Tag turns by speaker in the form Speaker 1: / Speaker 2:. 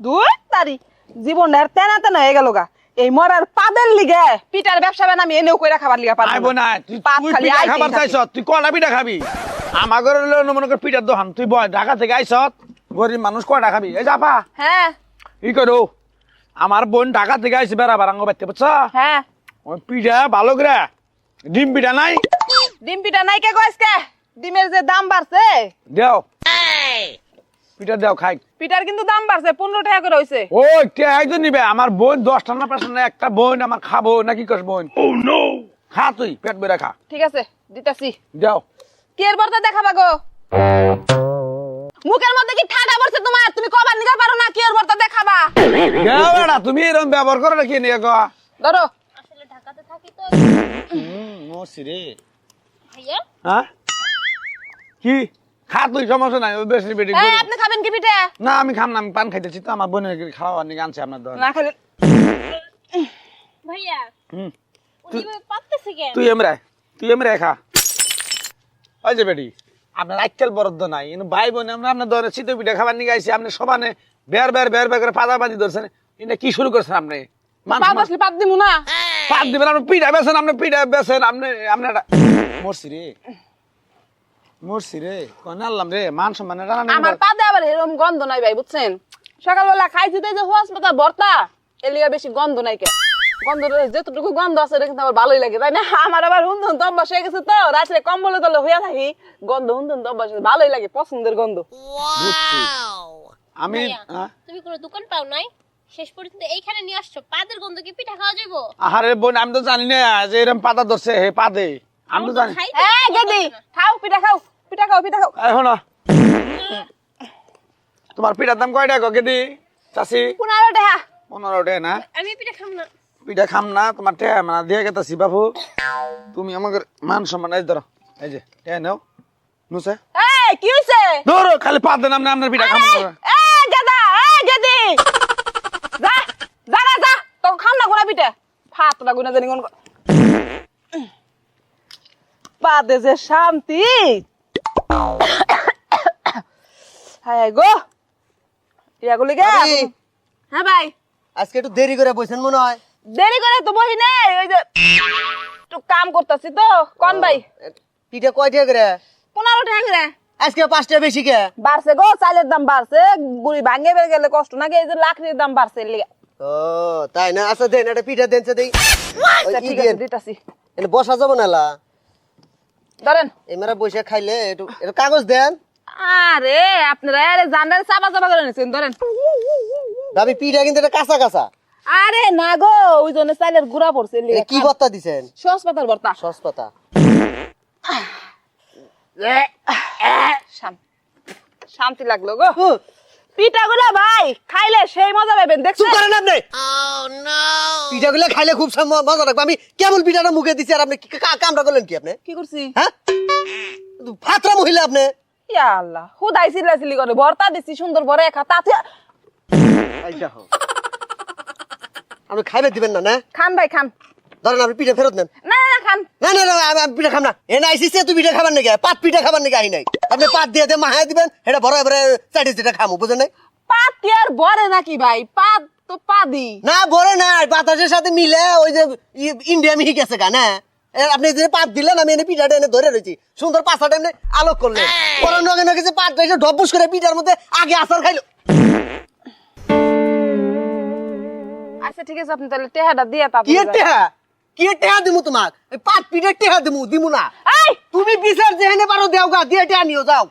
Speaker 1: দুই তারি জীবনের তেনা তেনা হয়ে গেল গা। এই মরার পাদের লিগে পিটার ব্যবসা বান আমি এনেও কইরা খাবার লিগা পারব
Speaker 2: না। তুই পিঠা খাবার চাইছ তুই কয়টা পিঠা খাবি? আমার ঘরে হলো মনে কর পিঠার দোকান তুই বয় ঢাকা থেকে আইস গরিব মানুষ কয়টা খাবি? এই যাপা
Speaker 1: হ্যাঁ।
Speaker 2: ই করো? আমার বোন ঢাকা থেকে আইসি বেড়া বারাঙ্গ বাইতে বুঝছ?
Speaker 1: হ্যাঁ।
Speaker 2: ওই পিঠা ভালো করে ডিম পিঠা নাই?
Speaker 1: ডিম পিঠা নাই কে কইস কে ডিমের যে দাম বাড়ছে?
Speaker 2: দেও। পিঠা দেও খাই।
Speaker 1: পিঠার কিন্তু দাম বাড়ছে পনেরো টাকা করে হইছে।
Speaker 2: ও কে একজন নিবে? আমার বোন দশটা না পাঁচটা না একটা বোন আমার খাব নাকি কস বোন? ও নো খা তুই পেট বেড়ে খা।
Speaker 1: ঠিক আছে দিতাছি।
Speaker 2: যাও
Speaker 1: কি এর বর্তা দেখাবা গো? মুখের মধ্যে কি ঠাডা পড়ছে তোমার? তুমি কবার নিতে পারো না কি এর বর্তা দেখাবা?
Speaker 2: যাও বেড়া তুমি এরকম ব্যবহার করো নাকি নিয়ে গো?
Speaker 1: ধরো।
Speaker 3: আসলে ঢাকাতে থাকি তো।
Speaker 2: মসি রে
Speaker 3: ভাইয়া?
Speaker 2: হ্যাঁ? কি? খা তুই সমস্যা নাই বেশি বেটি
Speaker 1: এই আপনি খাবেন কি পিঠা?
Speaker 2: না আমি খাম না আমি পান খাইতেছি তো আমার বোনের খাওয়া নিয়ে আনছে আপনার দোকানে।
Speaker 1: না খালি
Speaker 3: ভাইয়া
Speaker 2: হুম।
Speaker 3: উনি পারতেছে কেন?
Speaker 2: তুই এমরে তুই এমরে খা। ওই যে বেটি আপনার বরাদ্দ নাই কিন্তু ভাই বোন আমরা আপনার দরে শীত পিঠা খাবার নিয়ে আইছি আপনি সবানে বের বের বের বের করে পাদা বাজি ধরছেন। এটা কি শুরু করছেন আপনি?
Speaker 1: পাত পাত দিমু না।
Speaker 2: পাত দিবেন আপনি পিঠা বেছেন আপনি পিঠা বেছেন আপনি আপনি একটা- মরছি রে। মরছি রে। কোন আল্লাম রে মান সম্মানে
Speaker 1: আমার আবার এরকম গন্ধ নাই ভাই বুঝছেন? সকালবেলা খাইছি তো এই যে ভর্তা এর লিগে বেশি গন্ধ নাই কে। গন্ধ যতটুকু গন্ধ আছে এটা কিন্তু আমার ভালোই লাগে তাই না? আমার আবার হুন্দন তো অভ্যাস হয়ে গেছে তো রাত্রে কম্বলে তলে হইয়া থাকি গন্ধ হুন্দন তো অভ্যাস ভালোই লাগে পছন্দের গন্ধ।
Speaker 2: আমি হ্যাঁ?
Speaker 3: তুমি কোনো দোকান পাও নাই? শেষ পর্যন্ত এইখানে নিয়ে আসছো পাদের গন্ধ কি পিঠা খাওয়া যাব
Speaker 2: আহারে বোন আমি তো জানি না যে এরকম পাতা ধরছে হে পাদে। আমি তো জানি।
Speaker 1: এই গেদি খাও পিঠা খাও পিঠা খাও পিঠা খাও।
Speaker 2: এখন তোমার পিঠার দাম কয় টাকা কেদি চাষি
Speaker 1: পনেরো টাকা।
Speaker 2: পনেরো টাকা না?
Speaker 3: আমি পিঠা খাম না।
Speaker 2: পিঠা খাম না তোমার টেহা মানে দিয়ে গেতাছি বাবু তুমি আমাকে মান সম্মান এই ধরো এই যে টেহা নাও। নুসে।
Speaker 1: এই কি হইছে?
Speaker 2: ধরো খালি পাত দেন আপনি আপনার পিঠা খাম।
Speaker 1: এই গেদা এই গেদি। যা যা না যা। তো খাম না কোনা পিঠা। ফাত না গুনা জানি কোন যে শান্তি। হায় গো। ইয়াগুলি গে হ্যাঁ ভাই।
Speaker 4: আজকে একটু দেরি করে বসেন মনে হয়।
Speaker 1: দেরি করে তো বহি নাই ওই যে একটু কাম করতেছি তো। কোন ভাই?
Speaker 4: পিঠা কয়টা করে?
Speaker 1: পনেরো টাকা করে।
Speaker 4: আজকে পাঁচটা বেশি কে?
Speaker 1: বাড়ছে গো চালের দাম বাড়ছে গুড়ি ভাঙে বের গেলে কষ্ট নাকি এই যে লাকড়ির দাম বাড়ছে লিগে।
Speaker 4: ও তাই না? আচ্ছা দেন একটা পিঠা দেন দেই।
Speaker 1: আচ্ছা,
Speaker 4: ই
Speaker 1: ঠিক আছে দিতাছি।
Speaker 4: বসা যাব না লা।
Speaker 1: ধরেন।
Speaker 4: এমারা বসে খাইলে একটু কাগজ দেন।
Speaker 1: আরে আপনারা আরে জানদার চাপা চাপা করে নিছেন ধরেন।
Speaker 4: ভাবি পিঠা কিন্তু এটা কাঁচা কাঁচা।
Speaker 1: আরে না গো ওই জন্য চালের গুড়া পড়ছে
Speaker 4: কি ভর্তা দিছেন?
Speaker 1: সস পাতার ভর্তা।
Speaker 4: সস পাতা।
Speaker 1: শান- শান্তি লাগল গো। পিঠাগুলো ভাই খাইলে সেই মজা পাবেন
Speaker 4: চুপ করেন আপনি। পিঠাগুলো খাইলে খুব মজা লাগবে। আমি কেমন পিঠাটা মুখে দিছি আর আপনি কি কা- করলেন কি আপনি?
Speaker 1: কি করছি?
Speaker 4: হ্যাঁ? ফাতরা মহিলা আপনি।
Speaker 1: ইয়া আল্লাহ হুদাই সিলা সিলি করে ভর্তা দিছি সুন্দর ভরে খা তাতে
Speaker 4: দেখো। আপনি খাইবে দিবেন না না?
Speaker 1: খান ভাই খান।
Speaker 4: ধরেন আপনি পিঠা ফেরত নেন।
Speaker 1: না খান।
Speaker 4: না না না আমি পিঠা খাম না। এ না আইসিস তুই পিঠা খাবার নাকি? পাত পিঠা খাবার নাকি আই নাই? আপনি পাত দিয়ে দিয়ে মাহায় দিবেন এটা বড় এবারে চাটি চিটা খামু বুঝেন নাই?
Speaker 1: পাত কি আর ভরে নাকি ভাই? পাত তো পাদি
Speaker 4: না বড় না বাতাসের সাথে মিলে ওই যে ইন্ডিয়া মিহি গেছে গা না? আপনি যে পাত দিলেন আমি এনে পিঠাটা এনে ধরে রয়েছি। সুন্দর পাঁচটা এনে আলোক করলেন। নগে নগে যে পাতটা এসে ডব্বুস করে পিঠার মধ্যে আগে আসার খাইলো।
Speaker 1: আচ্ছা ঠিক আছে আপনি তাহলে টেহাটা দিয়ে
Speaker 4: কি টেহা? কি টেহা দিমু তোমাক? এই পাত পিঠা টেহা দিমু দিমু না। তুমি বিচার যেহেনে পারো দেওগা দিয়ে টেহা নিও যাও